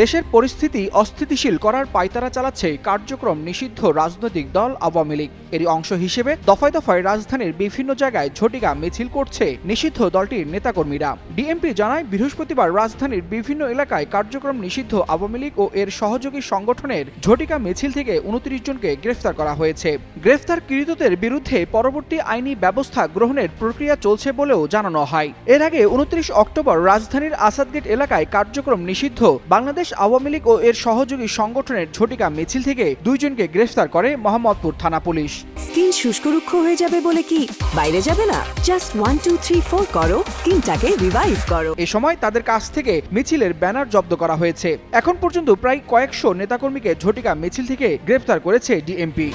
দেশের পরিস্থিতি অস্থিতিশীল করার পায়তারা চালাচ্ছে কার্যক্রম নিষিদ্ধ রাজনৈতিক দল আওয়ামী লীগ। এরই অংশ হিসেবে দফায় দফায় রাজধানীর বিভিন্ন জায়গায় ঝটিকা মিছিল করছে নিষিদ্ধ দলটির নেতাকর্মীরা। ডিএমপি জানায়, বৃহস্পতিবার রাজধানীর বিভিন্ন এলাকায় কার্যক্রম নিষিদ্ধ আওয়ামী লীগ ও এর সহযোগী সংগঠনের ঝটিকা মিছিল থেকে উনত্রিশ জনকে গ্রেফতার করা হয়েছে। গ্রেফতার কৃতদের বিরুদ্ধে পরবর্তী আইনি ব্যবস্থা গ্রহণের প্রক্রিয়া চলছে বলেও জানানো হয়। এর আগে উনত্রিশ অক্টোবর রাজধানীর আসাদগেট এলাকায় কার্যক্রম নিষিদ্ধ। বাংলাদেশ আওয়ামী লীগ ও এর সহযোগী সংগঠনের ঝটিকা মিছিল থেকে দুইজনকে গ্রেফতার করে মোহাম্মদপুর থানা পুলিশ। স্কিন শুষ্ক রুক্ষ হয়ে যাবে বলে কি? বাইরে যাবে না। Just one two three four করো। স্কিনটাকে রিভাইভ করো। এ সময় তাদের কাছ থেকে মিছিলের ব্যানার জব্দ করা হয়েছে। এখন পর্যন্ত প্রায় কয়েকশো নেতাকর্মীকে ঝটিকা মিছিল থেকে গ্রেফতার করেছে ডিএমপি।